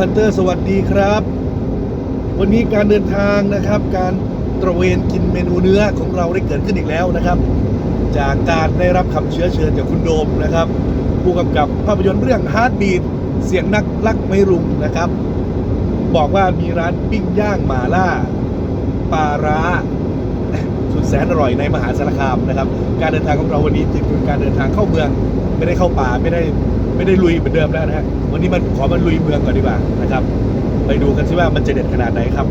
ฮันเตอร์สวัสดีครับ วันนี้การเดินทางนะครับ การตระเวนกินเมนูเนื้อของเราได้เกิดขึ้นอีกแล้วนะครับ จากการได้รับคำเชื้อเชิญจากคุณโดมนะครับ ผู้กำกับภาพยนตร์เรื่อง Heartbeat เสียงนักลักไม่รุงนะครับ บอกว่ามีร้านปิ้งย่างหมาล่าปลาร้าสุดแสนอร่อยในมหาสารคามนะครับ การเดินทางของเราวันนี้จึงเป็นการเดินทางเข้าเมือง ไม่ได้เข้าป่าไม่ได้ไม่ได้ลุยเหมือนเดิมแล้วนะฮะวันนี้มันขอมันลุยเมืองก่อนดีกว่านะครับ ไปดูกันสิว่ามันจะเด็ดขนาดไหนครับ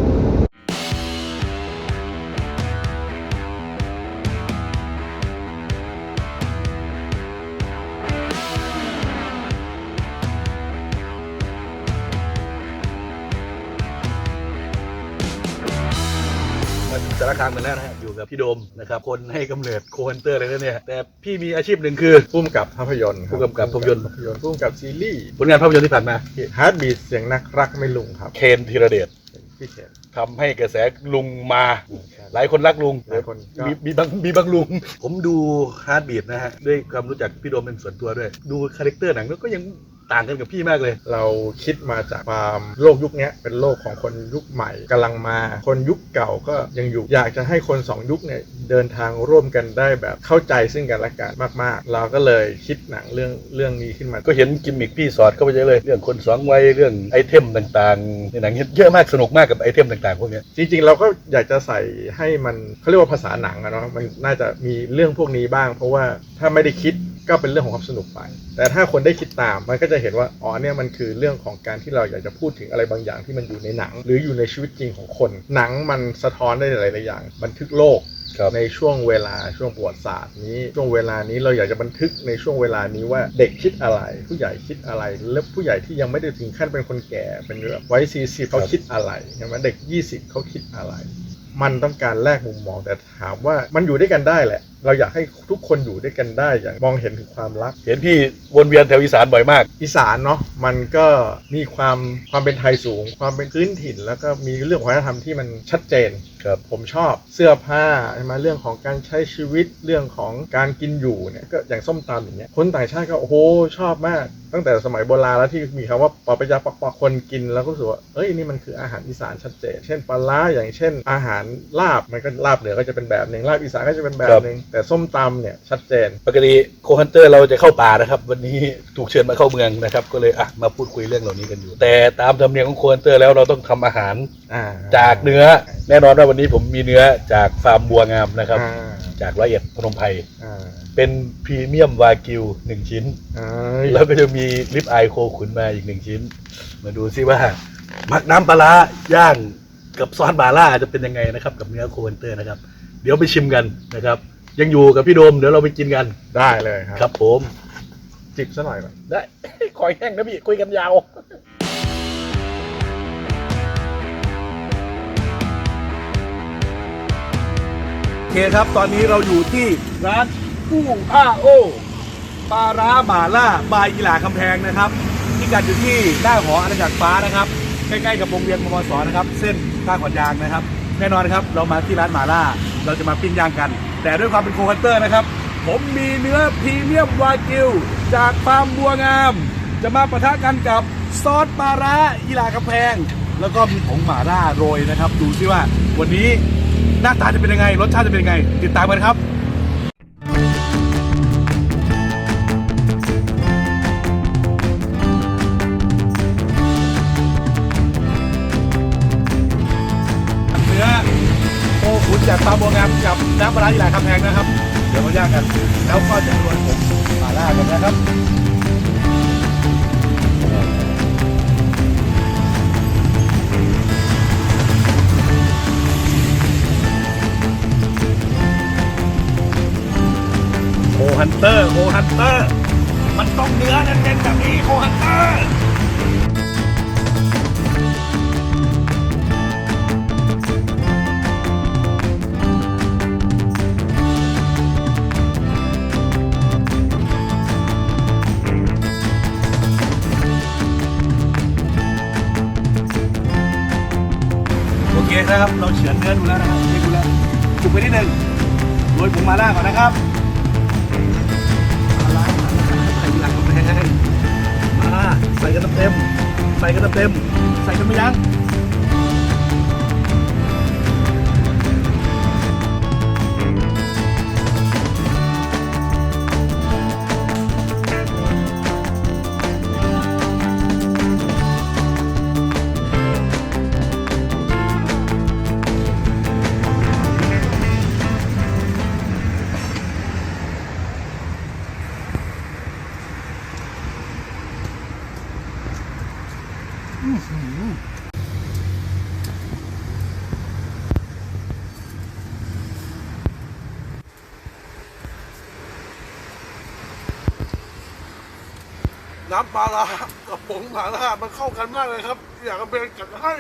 มาถึงสารคามกันแล้วนะฮะอยู่กับพี่โดมนะครับคนให้กำเนิดโคฮันเตอร์เลยนะเนี่ยแต่พี่มีอาชีพหนึ่งคือ พุ่มกับภาพยนตร์ครับผู้กำกับภาพยนตร์ ภาพยนตร์พุ่มกับซีรีส์ผลงานภาพยนตร์ที่ผ่านมาฮาร์ดบีทเสียงนักรักไม่ลุงครับเคนธีรเดชพี่เขนทำให้กระแสลุงมา หลายคนรักลุง หลายคนก็ มีมีบางมีบางลุง ผมดูฮาร์ดบีทนะฮะ ด้วยความรู้จักพี่โดมเป็นส่วนตัวด้วย ดูคาแรคเตอร์หนังแล้วก็ยัง ต่างกันกับพี่มากเลย เราคิดมาจากความโลกยุคนี้เป็นโลกของคนยุคใหม่กำลังมา คนยุคเก่าก็ยังอยู่อยากจะให้คนสองยุคเนี่ยเดินทางร่วมกันได้แบบเข้าใจซึ่งกันและกันมาก ๆ เราก็เลยคิดหนังเรื่องเรื่องนี้ขึ้นมา ก็เห็นกิมมิคพี่สอดเข้าไปเยอะเลยเรื่องคนสองวัยเรื่องไอเทมต่างๆในหนังเยอะมากสนุกมากกับไอเทมต่างๆพวกนี้จริงๆ เราก็อยากจะใส่ให้มันเขาเรียกว่าภาษาหนังอะเนาะมันน่าจะมีเรื่องพวกนี้บ้าง เพราะว่าถ้าไม่ได้คิด ก็เป็นเรื่องของความสนุกไป แต่ถ้าคนได้คิดตามมันก็จะเห็นว่าอ๋อเนี่ยมันคือเรื่องของการที่เราอยากจะพูดถึงอะไรบางอย่างที่มันอยู่ในหนัง หรืออยู่ในชีวิตจริงของคน หนังมันสะท้อนได้หลายๆอย่าง บันทึกโลกครับในช่วงเวลาช่วงประวัติศาสตร์นี้ช่วงเวลานี้เราอยากจะบันทึกในช่วงเวลานี้ว่าเด็กคิดอะไร ผู้ใหญ่คิดอะไรและผู้ใหญ่ที่ยังไม่ได้ถึงขั้นเป็นคนแก่เป็นแบบไว้สี่สิบเขาคิดอะไรใช่ไหมเด็ก 20เขาคิดอะไร มันต้องการแลกมุมมองแต่ถามว่ามันอยู่ด้วยกันได้แหละ เราอยากให้ทุกคนอยู่ด้วยกันได้อย่างมองเห็นถึงความรัก เห็นพี่วนเวียนแถวอีสานบ่อยมาก อีสานเนาะมันก็มีความความเป็นไทยสูง ความเป็นพื้นถิ่น แล้วก็มีเรื่องของวัฒนธรรมที่มันชัดเจนครับผมชอบเสื้อผ้าใช่ไหมเรื่องของการใช้ชีวิตเรื่องของการกินอยู่เนี่ยก็อย่างส้มตำอย่างเงี้ยคนต่างชาติก็โอ้โหชอบมาก ตั้งแต่สมัยโบราณแล้วที่มีคำว่าปอปะยะปอกปอกคนกินแล้วก็รู้สึกว่าเอ้ยนี่มันคืออาหารอีสานชัดเจน เช่นปลาร้าอย่างเช่น อาหารลาบมันก็ลาบเหนือก็จะเป็นแบบหนึ่งลาบอีสานก็จะเป็นแบบหนึ่งแต่ส้มตำเนี่ยชัดเจน ปกติโคฮันเตอร์เราจะเข้าป่านะครับ วันนี้ถูกเชิญมาเข้าเมืองนะครับ ก็เลยอะมาพูดคุยเรื่องเหล่านี้กันอยู่ แต่ตามธรรมเนียมของโคฮันเตอร์แล้วเราต้องทำอาหารอ่าจากเนื้อ แน่นอนว่าวันนี้ผมมีเนื้อจากฟาร์มบัวงามนะครับ อ่าจากร้อยเอ็ดพนมไพรอ่าเป็นพรีเมียมวากิวหนึ่งชิ้นอ่าแล้วก็จะมีลิปอายโคขุนมาอีกหนึ่งชิ้น มาดูซิว่ามักน้ำปลาร้าย่างกับซอสบาร่าจะเป็นยังไงนะครับ กับเนื้อโคฮันเตอร์นะครับ เดี๋ยวไปชิมกันนะครับ ยังอยู่กับพี่โดมเดี๋ยวเราไปกินกัน ได้เลยครับครับผม จิบซะหน่อยก่อนได้ คอยแห้งนะพี่ คุยกันยาว โอเคครับ ตอนนี้เราอยู่ที่ร้านกู้อ้าโอปลาร้าหมาล่าบายอีหลาคำแพงนะครับที่กัดอยู่ที่หน้าหออาณาจักรฟ้านะครับ ใกล้ๆกับโรงเรียนมมสนะครับ เส้นท่าขอนยางนะครับ แน่นอนครับ เรามาที่ร้านหมาล่า เราจะมาปิ้งย่างกัน แต่ด้วยความเป็นโคคัตเตอร์นะครับ ผมมีเนื้อพรีเมียมวากิว จากฟาร์มบัวงาม จะมาปะทะกันกับซอสปลาร้าอีหลากำแพง แล้วก็มีผงหม่าล่าโรยนะครับ ดูซิว่าวันนี้หน้าตาจะเป็นยังไง รสชาติจะเป็นยังไง ติดตามกันครับ จากฟาบัวงามกับน้ำปลาร้าอีหลาคำแพงนะครับ เดี๋ยวมาย่างกัน แล้วก็จะรวนผมมาล่ากันนะครับโคฮันเตอร์โคฮันเตอร์ มันต้องเนื้อเน้นๆแบบนี้โคฮันเตอร์ เครับ เราเฉือนเนื้อดูแล้วนะครับนี่ดูแล้วจุกไปนิดหนึ่งโรยผงมาล่าก่อนนะครับมาล่าใส่หลังกำแพงมาใส่กันเต็มส่กันเต็มใส่กันไม่ยั้ง น้ำปลาลากับผงปลาร้ามันเข้ากันมากเลยครับ อยากเอาเบนจัดให้